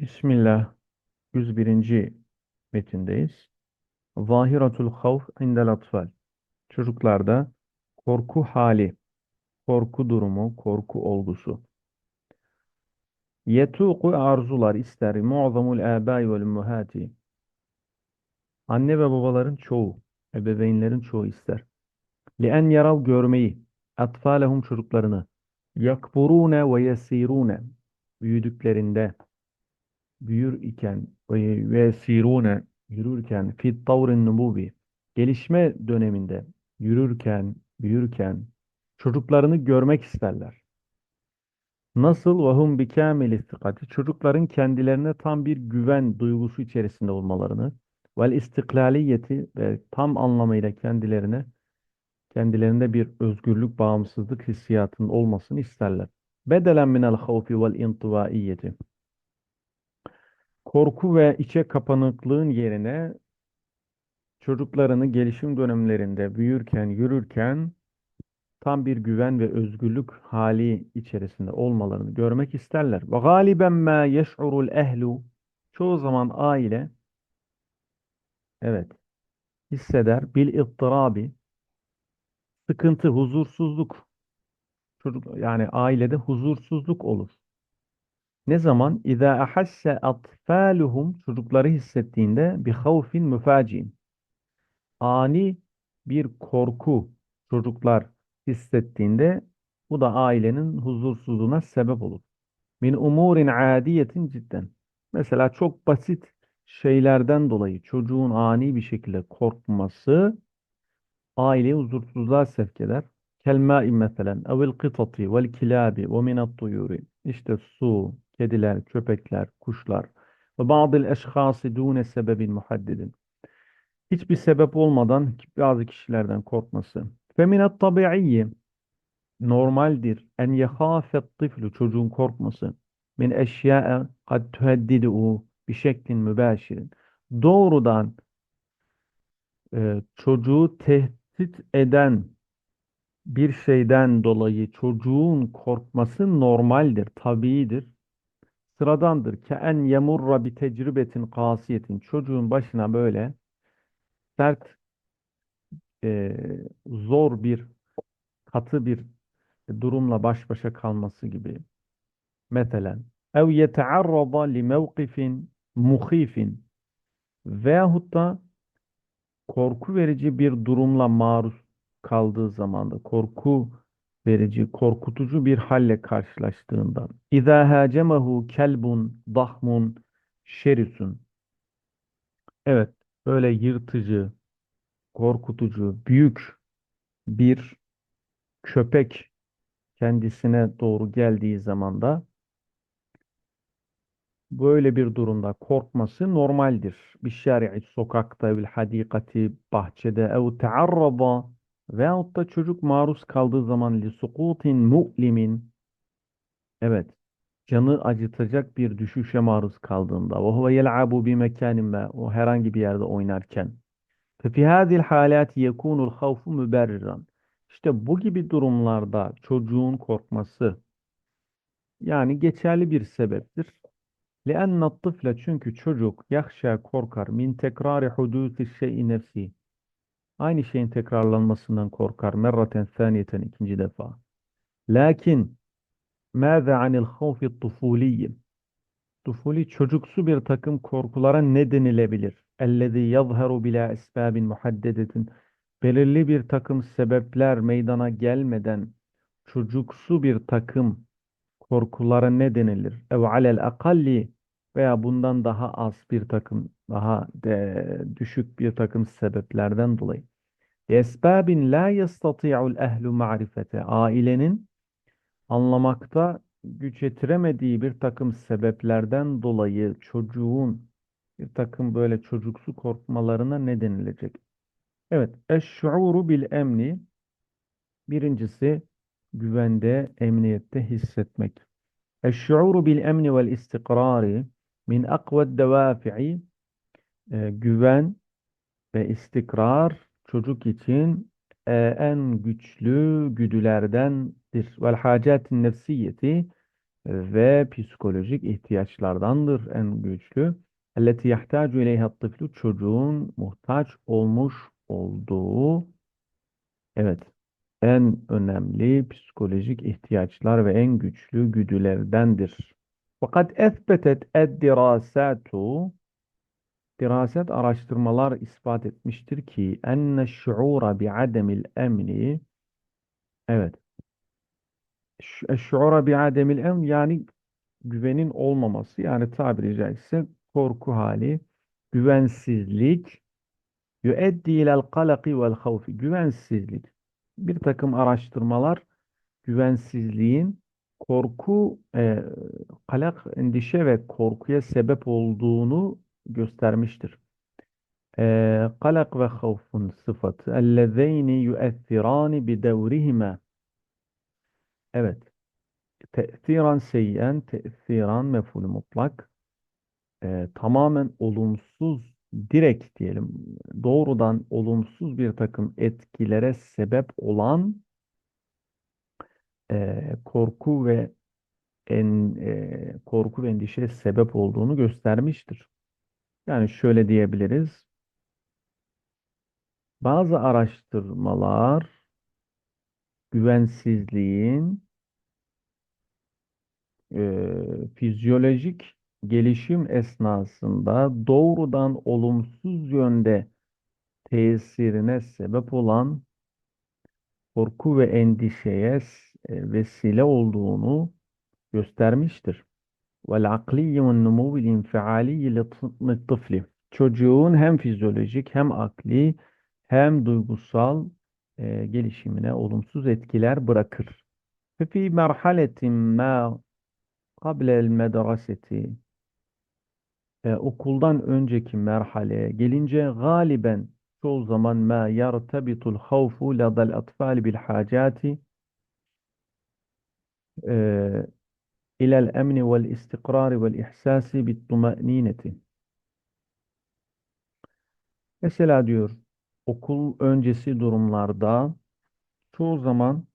Bismillah 101. metindeyiz. Zahiratul havf indel atfal. Çocuklarda korku hali, korku durumu, korku olgusu. Yetuku arzular ister muazzamul abai vel ummuhati. Anne ve babaların çoğu, ebeveynlerin çoğu ister. Lien yarav görmeyi, atfalehum çocuklarını, yakburune ve yesirune, büyüdüklerinde, büyür iken ve sirune yürürken fit tavrin nubuvi gelişme döneminde yürürken, büyürken çocuklarını görmek isterler. Nasıl ve hum bi kamil istikati çocukların kendilerine tam bir güven duygusu içerisinde olmalarını vel istiklaliyeti ve tam anlamıyla kendilerine kendilerinde bir özgürlük, bağımsızlık hissiyatının olmasını isterler. Bedelen minel havfi vel intivaiyeti korku ve içe kapanıklığın yerine çocuklarını gelişim dönemlerinde büyürken, yürürken tam bir güven ve özgürlük hali içerisinde olmalarını görmek isterler. Ve galiben ma yeş'urul ehlu çoğu zaman aile evet hisseder bil ittirabi sıkıntı, huzursuzluk çocuk yani ailede huzursuzluk olur. Ne zaman? İza ahasse atfaluhum çocukları hissettiğinde bi havfin müfacin. Ani bir korku çocuklar hissettiğinde bu da ailenin huzursuzluğuna sebep olur. Min umurin adiyetin cidden. Mesela çok basit şeylerden dolayı çocuğun ani bir şekilde korkması aileyi huzursuzluğa sevk eder. Kelmâi meselen evil kıtati vel kilabi ve minat tuyuri. İşte su, kediler, köpekler, kuşlar ve bazı eşhası dune sebebin muhaddidin. Hiçbir sebep olmadan bazı kişilerden korkması. Feminat tabiiyyi normaldir. En yehafet tiflu çocuğun korkması. Min eşyae kad tuheddidu bir şeklin mübaşirin. Doğrudan e, çocuğu tehdit eden bir şeyden dolayı çocuğun korkması normaldir, tabiidir sıradandır. Ke en yemurra bi tecrübetin kasiyetin. Çocuğun başına böyle sert, e, zor bir, katı bir durumla baş başa kalması gibi. Mesela ev yetearrada li mevkifin muhifin veyahut da korku verici bir durumla maruz kaldığı zamanda korku verici, korkutucu bir halle karşılaştığından. İza hacemahu kelbun dahmun şerisun. Evet, böyle yırtıcı, korkutucu, büyük bir köpek kendisine doğru geldiği zaman da böyle bir durumda korkması normaldir. Bir şari'i sokakta, bil hadikati bahçede ev tearraba Veyahut da çocuk maruz kaldığı zaman li sukutin mu'limin evet canı acıtacak bir düşüşe maruz kaldığında ve huve yel'abu bi mekanin ma o herhangi bir yerde oynarken fi hadil halati yekunul havfu müberriran işte bu gibi durumlarda çocuğun korkması yani geçerli bir sebeptir. لأن الطفل çünkü çocuk yahşa korkar min tekrari hudusi şey'i nefsi Aynı şeyin tekrarlanmasından korkar. Merraten saniyeten ikinci defa. Lakin mâze anil havfi tufuliyyi Tufuli çocuksu bir takım korkulara ne denilebilir? Ellezî yazharu bila esbâbin muhaddedetin belirli bir takım sebepler meydana gelmeden çocuksu bir takım korkulara ne denilir? Ev alel akalli veya bundan daha az bir takım daha de, düşük bir takım sebeplerden dolayı. Esbabin la yastati'ul ehlu ma'rifete. Ailenin anlamakta güç yetiremediği bir takım sebeplerden dolayı çocuğun bir takım böyle çocuksu korkmalarına ne denilecek? Evet, eşşuuru bil emni birincisi güvende, emniyette hissetmek. Eşşuuru bil emni vel istikrari min akved devafi'i e, güven ve istikrar çocuk için e, en güçlü güdülerdendir. Vel hacatin nefsiyeti ve psikolojik ihtiyaçlardandır en güçlü. Elleti yahtacu ileyha tıflu çocuğun muhtaç olmuş olduğu evet en önemli psikolojik ihtiyaçlar ve en güçlü güdülerdendir. Fakat esbetet ed-dirasatu Diraset araştırmalar ispat etmiştir ki enne şuura bi'ademil emni evet. Şuura bi'ademil emn yani güvenin olmaması yani tabiri caizse korku hali güvensizlik. Yüeddi ilel kalaki vel havfi güvensizlik. Bir takım araştırmalar güvensizliğin korku e, kalak endişe ve korkuya sebep olduğunu göstermiştir. Ee, kalak ve havfun sıfatı ellezeyni yüethirani bidevrihime evet te'siran seyyen te'siran mef'ulü mutlak Ee, tamamen olumsuz direkt diyelim doğrudan olumsuz bir takım etkilere sebep olan e, korku ve en e, korku ve endişe sebep olduğunu göstermiştir. Yani şöyle diyebiliriz. Bazı araştırmalar güvensizliğin e, fizyolojik gelişim esnasında doğrudan olumsuz yönde tesirine sebep olan korku ve endişeye e, vesile olduğunu göstermiştir. Vel-akliye ve numuvel infialiye tifli. Çocuğun hem fizyolojik hem akli hem duygusal e, gelişimine olumsuz etkiler bırakır. Ve fi merhaletin ma kablel e, okuldan önceki merhaleye gelince galiben çoğu zaman ma yartabitul havfu ladal atfal bil hacati e, istikrari vel ihsasi bit tuma'nineti. Mesela diyor okul öncesi durumlarda çoğu zaman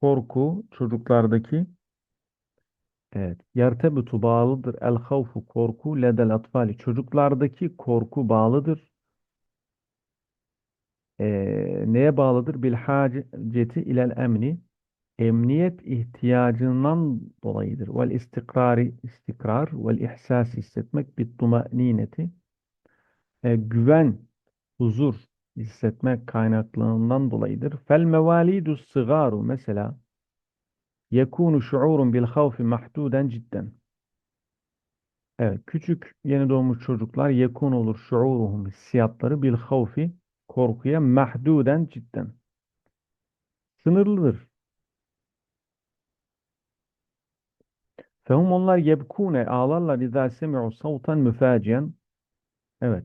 korku çocuklardaki evet yertebitu bağlıdır. El havfu korku ledel atfali çocuklardaki korku bağlıdır. Ee, neye bağlıdır? Bil haceti ilel emni emniyet ihtiyacından dolayıdır. Vel istikrari istikrar vel ihsas hissetmek bit tumanineti e, güven, huzur hissetmek kaynaklığından dolayıdır. Fel mevalidu sigaru mesela yekunu şuurun bil havfi mahduden cidden. Evet, küçük yeni doğmuş çocuklar yekun olur şuuruhum hissiyatları bil havfi korkuya mahduden cidden. Sınırlıdır. Fehum onlar yebkune ağlarlar izâ semi'u savtan müfaciyen. Evet.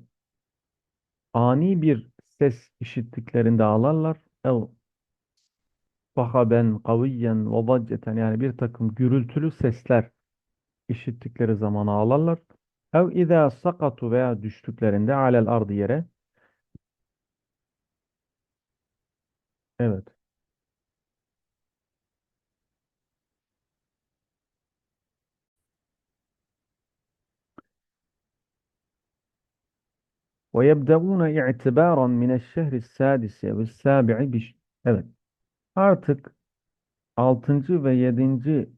Ani bir ses işittiklerinde ağlarlar. Ev sahaben kaviyen ve dacceten yani bir takım gürültülü sesler işittikleri zaman ağlarlar. Ev izâ sakatu veya düştüklerinde alel ardı yere. Evet. وَيَبْدَغُونَ اِعْتِبَارًا مِنَ الشَّهْرِ السَّادِسِ وَالسَّابِعِ biş. Evet. Artık 6. ve 7.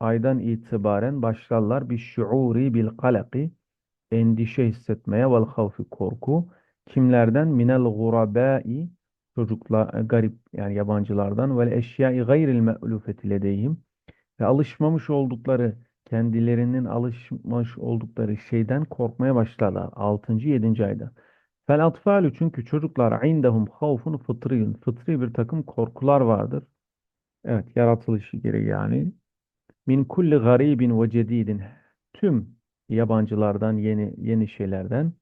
aydan itibaren başlarlar bir şuuri bil kalaki endişe hissetmeye vel havfi korku. Kimlerden? Minel gurabai çocuklar garip yani yabancılardan ve eşyai gayril me'lufeti ledeyhim ve alışmamış oldukları kendilerinin alışmış oldukları şeyden korkmaya başlarlar 6. 7. ayda. Fel atfalu çünkü çocuklar indahum havfun fıtriyun. Fıtri bir takım korkular vardır. Evet yaratılışı gereği yani. Min kulli garibin ve cedidin. Tüm yabancılardan yeni yeni şeylerden.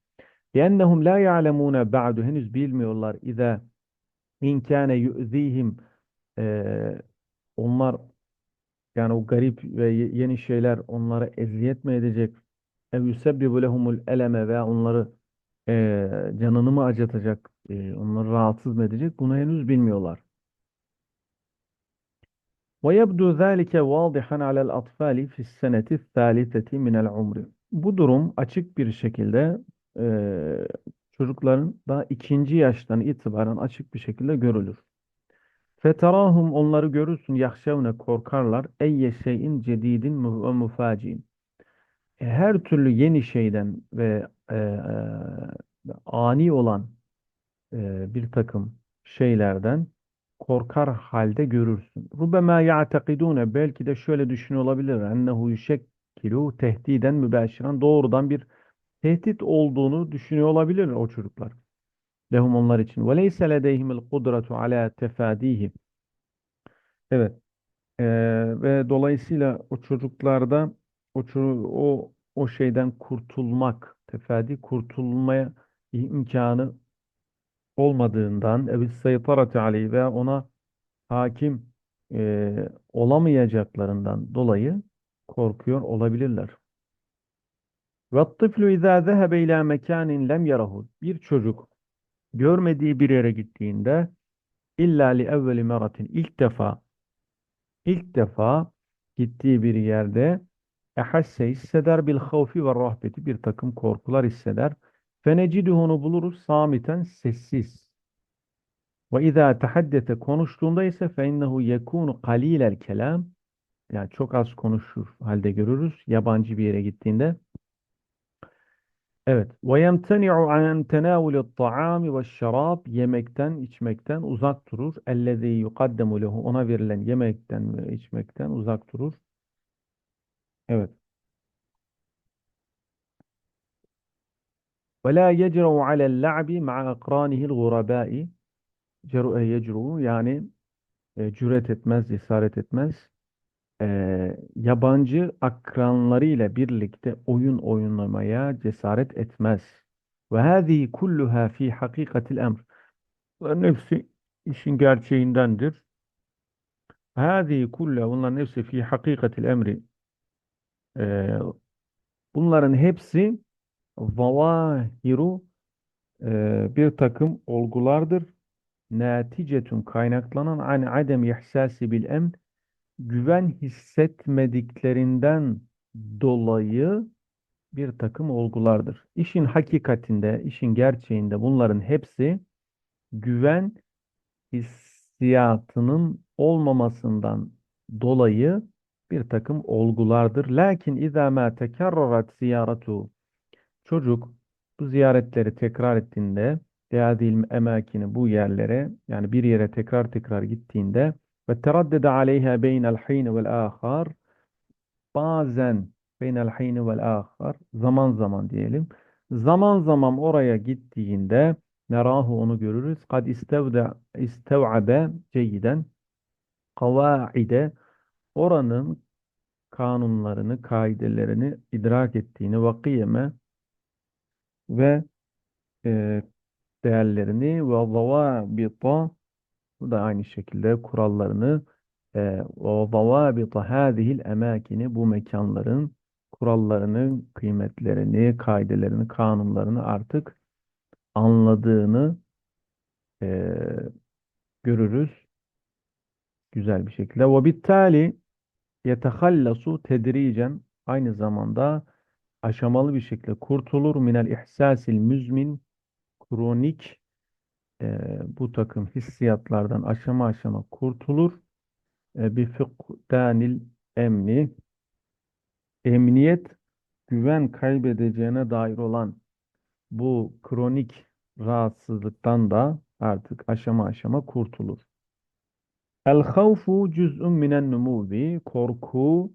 Liennehum la ya'lemune ba'du henüz bilmiyorlar. İza in kana yu'zihim ee, onlar yani o garip ve yeni şeyler onlara eziyet mi edecek? Ev yusebbibu lehumul eleme veya onları e, canını mı acıtacak? E, onları rahatsız mı edecek? Bunu henüz bilmiyorlar. ويبدو ذلك واضحا على الأطفال في السنة الثالثة من العمر. Bu durum açık bir şekilde eee, çocukların daha ikinci yaştan itibaren açık bir şekilde görülür. Feterahum onları görürsün yahşevne korkarlar eyye şeyin cedidin ve mufaciin. E, Her türlü yeni şeyden ve e, e, ani olan e, bir takım şeylerden korkar halde görürsün. Rubema ya'tekidune belki de şöyle düşünüyor olabilir. Ennehu yüşekkilu tehdiden mübeşiren doğrudan bir tehdit olduğunu düşünüyor olabilir o çocuklar. Lehum onlar için. Ve leyse ledeyhimul kudretu ala tefadihi. Evet. Ee, ve dolayısıyla o çocuklarda o ço- o o şeyden kurtulmak, tefadi kurtulmaya imkanı olmadığından evis seytarati aleyhi veya ona hakim e, olamayacaklarından dolayı korkuyor olabilirler. وَالطِّفْلُ اِذَا ذَهَبَ اِلَى مَكَانٍ lem yarahu. Bir çocuk görmediği bir yere gittiğinde illa li evveli meratin ilk defa ilk defa gittiği bir yerde ehasse hisseder bil havfi ve rahbeti bir takım korkular hisseder. Feneciduhu onu buluruz samiten sessiz. Ve izâ tehaddete konuştuğunda ise fe innehu yekûnu kalîlel kelam yani çok az konuşur halde görürüz yabancı bir yere gittiğinde. Evet. An tenâvulü ta'ami ve şarab yemekten, içmekten uzak durur. Ellezî yukaddemu lehu ona verilen yemekten ve içmekten uzak durur. Evet. Ve la yecru alel la'bi ma'a akrânihil gurabâi ceru'e yecru yani e, cüret etmez, cesaret etmez. E, yabancı akranlarıyla birlikte oyun oynamaya cesaret etmez. Ve hâzihi kulluha fi hakikatil emr. Bunların hepsi işin gerçeğindendir. Hâzihi kulluha bunların hepsi fi hakikatil emri. E, bunların hepsi zavahiru e, bir takım olgulardır. Neticetun kaynaklanan an adem ihsasi bil emn güven hissetmediklerinden dolayı bir takım olgulardır. İşin hakikatinde, işin gerçeğinde bunların hepsi güven hissiyatının olmamasından dolayı bir takım olgulardır. Lakin izâ mâ tekerrarat ziyaratu çocuk bu ziyaretleri tekrar ettiğinde lihâzil emâkini bu yerlere yani bir yere tekrar tekrar gittiğinde ve teraddede aleyha beynel hîn vel âkhar bazen beynel hîn vel âkhar zaman zaman diyelim. Zaman zaman oraya gittiğinde nerahu onu görürüz. Kad istevde istev'abe ceyden kavaide oranın kanunlarını, kaidelerini idrak ettiğini ve kıyeme ve e, değerlerini ve zavabita bu da aynı şekilde kurallarını e, ve zavabita hadihil emakini bu mekanların kurallarını, kıymetlerini, kaidelerini, kanunlarını artık anladığını e, görürüz güzel bir şekilde. Bittali yetehallasu tedricen aynı zamanda aşamalı bir şekilde kurtulur minel ihsasil müzmin kronik e, bu takım hissiyatlardan aşama aşama kurtulur. E, bir fıkdanil emni emniyet güven kaybedeceğine dair olan bu kronik rahatsızlıktan da artık aşama aşama kurtulur. El havfu cüz'un minen numuvi korku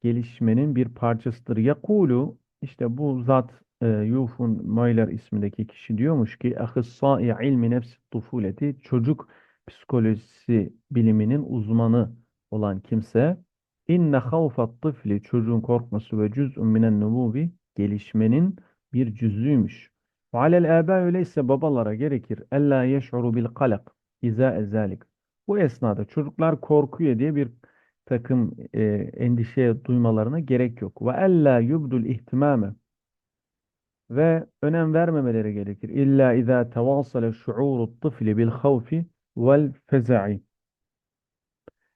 gelişmenin bir parçasıdır. Yakulu işte bu zat e, Yufun Mayler ismindeki kişi diyormuş ki ahissai ilmi nefsi tufuleti çocuk psikolojisi biliminin uzmanı olan kimse inne havfat tıfli çocuğun korkması ve cüz'un minen numuvi gelişmenin bir cüzüymüş. Ve alel âbâ öyleyse babalara gerekir ellâ yeş'uru bil kalak izâ ezâlik. Bu esnada çocuklar korkuyor diye bir takım e, endişe duymalarına gerek yok. Ve ella yubdul ihtimame ve önem vermemeleri gerekir. İlla izâ tevâsale şuûru tıfli bil havfi vel feza'i.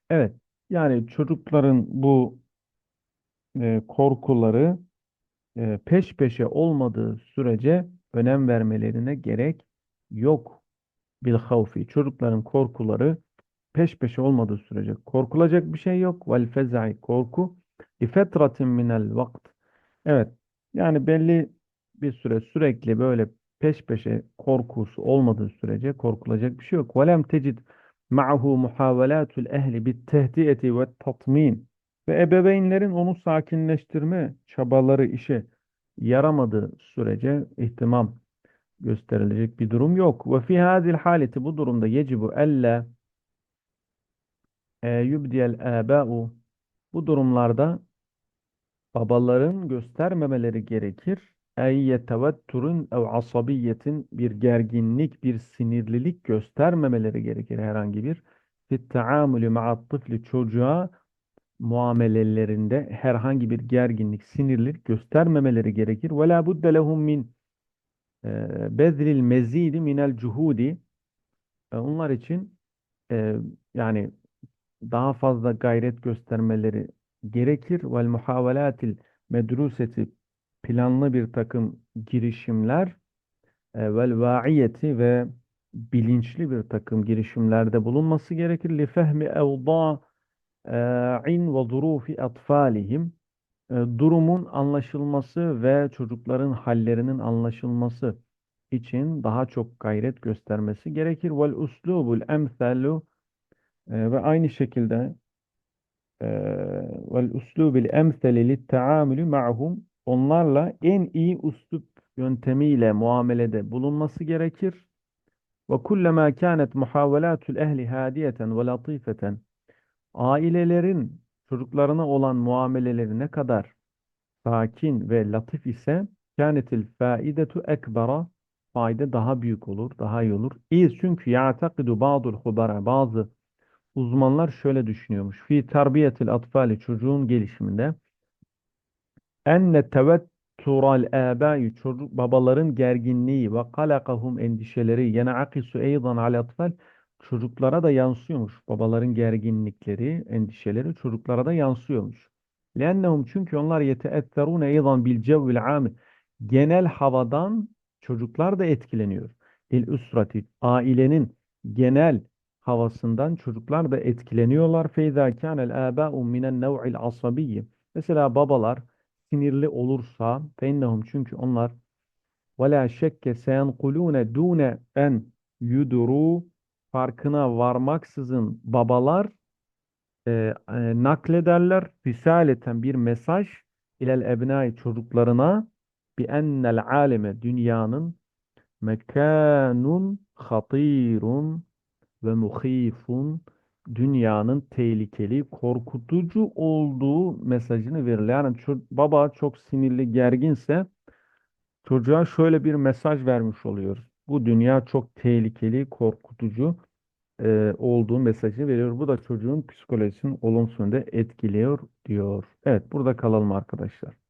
Evet, Yani çocukların bu e, korkuları e, peş peşe olmadığı sürece önem vermelerine gerek yok. Bil havfi. Çocukların korkuları peş peşe olmadığı sürece korkulacak bir şey yok. Vel fezai korku. Li fetratin minel vakt. Evet. Yani belli bir süre sürekli böyle peş peşe korkusu olmadığı sürece korkulacak bir şey yok. Lem tecid ma'hu muhavelatul ehli bit tehdiyeti ve tatmin. Ve ebeveynlerin onu sakinleştirme çabaları işe yaramadığı sürece ihtimam gösterilecek bir durum yok. Ve fi hadil haleti bu durumda yecibu elle yubdiyel âbâ'u bu durumlarda babaların göstermemeleri gerekir. Ey yetevetturun ev asabiyetin bir gerginlik, bir sinirlilik göstermemeleri gerekir herhangi bir. Fit taamülü ma'at tıfli çocuğa muamelelerinde herhangi bir gerginlik, sinirlilik göstermemeleri gerekir. Ve la budde lehum min bezlil mezidi minel cuhudi. Onlar için yani daha fazla gayret göstermeleri gerekir. Vel muhavelatil medruseti planlı bir takım girişimler e, vel vaiyeti ve bilinçli bir takım girişimlerde bulunması gerekir. Li fehmi evda'in ve durufi atfalihim e, durumun anlaşılması ve çocukların hallerinin anlaşılması için daha çok gayret göstermesi gerekir. Vel uslubul emsalu e, ve aynı şekilde e, vel uslubil emsali lit taamülü ma'hum onlarla en iyi uslup yöntemiyle muamelede bulunması gerekir. Ve kullama kanet muhavelatul ehli hadiyeten ve latifeten ailelerin çocuklarına olan muameleleri ne kadar sakin ve latif ise kânetil faidetu ekbera fayda daha büyük olur, daha iyi olur. İz çünkü ya'takidu ba'dul hubara bazı uzmanlar şöyle düşünüyormuş. Fi terbiyetil atfali çocuğun gelişiminde enne tevettural âbâi çocuk babaların gerginliği ve kalakahum endişeleri yeneakisu eydan al atfal çocuklara da yansıyormuş. Babaların gerginlikleri, endişeleri çocuklara da yansıyormuş. Lennehum çünkü onlar yeteetterune eydan bil cevvil âmi genel havadan çocuklar da etkileniyor. Il üsrati ailenin genel havasından çocuklar da etkileniyorlar. Feyza kânel âbâ'u minen nev'il asabiyyi. Mesela babalar sinirli olursa feinnehum çünkü onlar ve la şekke seyenkulune dune en yuduru farkına varmaksızın babalar e, e, naklederler. Risaleten bir mesaj ilel ebnai çocuklarına bi ennel aleme dünyanın mekanun hatirun ve muhifun dünyanın tehlikeli, korkutucu olduğu mesajını verirler. Yani baba çok sinirli, gerginse çocuğa şöyle bir mesaj vermiş oluyor. Bu dünya çok tehlikeli, korkutucu e, olduğu mesajı veriyor. Bu da çocuğun psikolojisini olumsuz yönde etkiliyor diyor. Evet, burada kalalım arkadaşlar.